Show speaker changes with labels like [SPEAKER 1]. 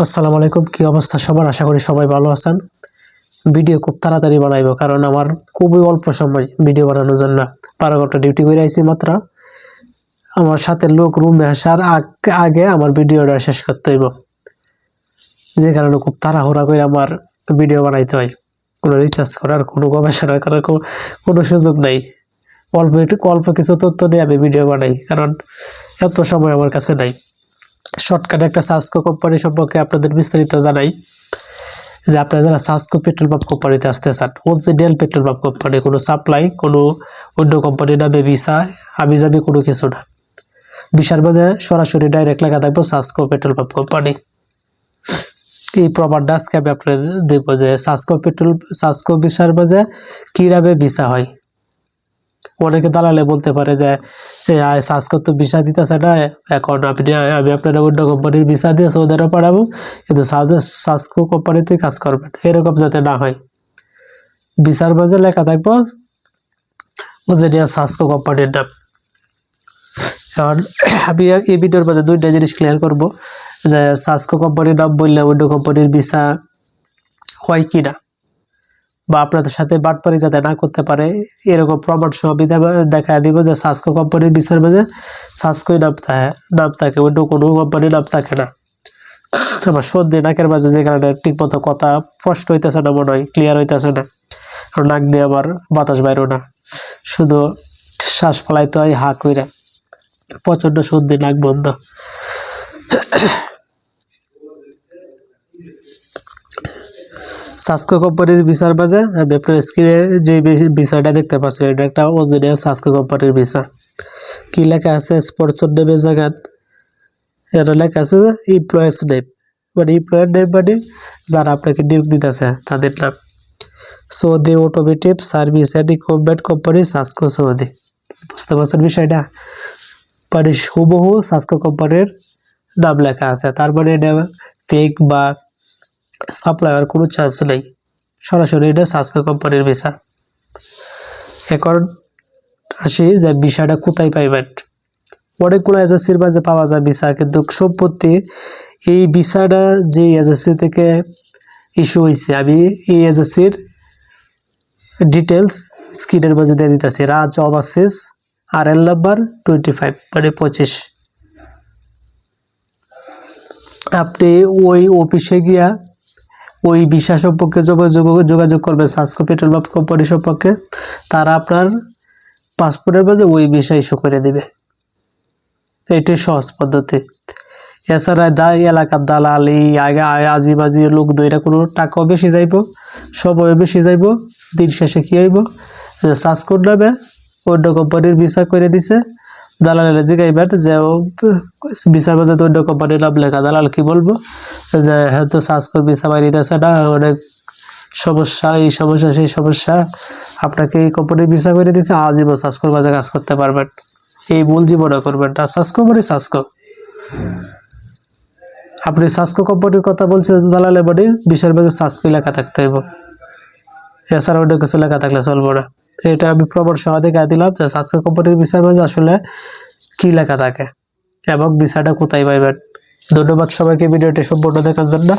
[SPEAKER 1] আসসালামু আলাইকুম, কি অবস্থা সবার? আশা করি সবাই ভালো আছেন। ভিডিও খুব তাড়াতাড়ি বানাইবো, কারণ আমার খুবই অল্প সময় ভিডিও বানানোর জন্য। বারো ঘণ্টা ডিউটি করে আইছি মাত্র। আমার সাথে লোক রুমে আসার আগ- আমার ভিডিওটা শেষ করতে হইব। যে কারণে খুব তাড়াহুড়া করে আমার ভিডিও বানাইতে হয়। কোনো রিচার্জ করার, কোনো গবেষণা করার কোনো সুযোগ নেই। অল্প একটু, অল্প কিছু তথ্য নিয়ে আমি ভিডিও বানাই, কারণ এত সময় আমার কাছে নাই। শর্টকাটে একটা সাসকো কোম্পানি সম্পর্কে আপনাদের বিস্তারিত জানাই। যে আপনারা যারা সাসকো পেট্রোল পাম্প কোম্পানিতে আসতে চান অরিজিনাল পেট্রোল পাম্প কোম্পানি কোনো সাপ্লাই কোনো অন্য কোম্পানি নামে ভিসা আমি যাবি কোনো কিছু না। বিশার মধ্যে সরাসরি ডাইরেক্ট লেখা থাকব সাসকো পেট্রোল পাম্প কোম্পানি এই প্রমাণটা আজকে আমি আপনাদের দেখব যে সাসকো পেট্রোল সাসকো বিশার মাঝে কীভাবে ভিসা হয়। অনেকে দালালে বলতে পারে যে আয় সাসকো তো ভিসা দিতেছে না, এখন আপনি, আমি আপনার অন্য কোম্পানির ভিসা দিয়ে আরব পাঠাবো, কিন্তু সাসকো কোম্পানিতেই কাজ করবেন এরকম যাতে না হয়। ভিসার মাঝে লেখা থাকব ওজেনিয়া সাসকো কোম্পানির নাম। এখন আমি এই ভিডিওর মধ্যে দুইটা জিনিস ক্লিয়ার করব, যে সাসকো কোম্পানির নাম বললে অন্য কোম্পানির ভিসা হয় কি না বা আপনাদের সাথে বাটপারি যাতে না করতে পারে, এরকম প্রমাণ সহ দেখা দিব যে সাসকো কোম্পানির বিচার মাঝে সাসকোই নাম থাকে নাম থাকে অন্য কোনো কোম্পানির নাম থাকে না। আমার সর্দি নাকের মাঝে যে কারণে ঠিক মতো কথা স্পষ্ট হইতেছে না, মনে হয় ক্লিয়ার হইতেছে না। আর নাক দিয়ে আবার বাতাস বাইরো না। শুধু শ্বাস ফলাইতে হয় হা কইরা। প্রচণ্ড সর্দি নাক বন্ধ। সাসকো কোম্পানির ভিসার মাঝে আমি আপনার স্ক্রিনে যে ভিসাটা দেখতে পাচ্ছেন, এটা একটা অরিজিনাল সাসকো কোম্পানির ভিসা কি লেখা আছে? স্পন্সর নেমের জায়গাত এটা লেখা আছে এমপ্লয়ার্স নেম মানে এমপ্লয়ার নেম মানে যারা আপনাকে নিয়োগ দিতেছে, তাদের নাম। Saudi automotive service and equipment company SASCO Saudi. বুঝতে পারছেন বিষয়টা? মানে হুবহু সাসকো কোম্পানির নাম লেখা আছে। তার মানে এটা ফেক বা সাপ্লাইয়ের কোনো চান্স নেই। সরাসরি এটা সাসকো কোম্পানির ভিসা এখন আসি যে ভিসাটা কোথায় পাইবেন অনেকগুলো এজেন্সির মাঝে পাওয়া যায় ভিসা কিন্তু সম্পত্তি এই ভিসাটা যে এজেন্সি থেকে ইস্যু হয়েছে আমি এই এজেন্সির ডিটেলস স্ক্রিনের মাঝে দিয়ে দিতেছি। Raj overseas R L number twenty five মানে পঁচিশ। আপনি ওই অফিসে গিয়া ওই বিষয় সম্পর্কে যোগাযোগ করবেন সাসকো পেট্রোল পাম্প কোম্পানি সম্পর্কে তারা আপনার পাসপোর্টের মাঝে ওই বিষয় ইস্যু করে দেবে। এটাই সহজ পদ্ধতি। এছাড়া দা, এলাকার দালাল, এই আগে আজি বাজি লোক দইরা কোনো টাকাও বেশি যাইব, সময়ও বেশি যাইব, দিন শেষে কী হইব? সার্চ নেবে, অন্য কোম্পানির ভিসা করে দিছে। দালালের জিগাইবেন যে ও বিচার তো অন্য কোম্পানির নাম লেখা, দালাল কি বলব? যে হ্যাঁ তো সার্চ ভিসা বাইরে দিতেছে না, অনেক সমস্যা, এই সমস্যা, সেই সমস্যা। আপনাকে এই কোম্পানির ভিসা করে দিছে, আজীবন সাসকোর মাঝে কাজ করতে পারবেন। এই ভুল জীবনে করবেন না সাসকো মানে সাসকো আপনি সাসকো কোম্পানির কথা বলছেন দালালে মানে বিশের মাঝে সাসকো লেখা থাকতে হইব। এছাড়া অন্য কিছু লেখা থাকলে চলবো না। তো এটা আমি প্রবর সহ দেখা দিলাম যে সাবস্ক্রাইব কোম্পানির বিষয় মাঝে আসলে কী লেখা থাকে এবং বিষয়টা কোথায় পাইবেন। ধন্যবাদ সবাইকে ভিডিওটি সম্পূর্ণ দেখার জন্য।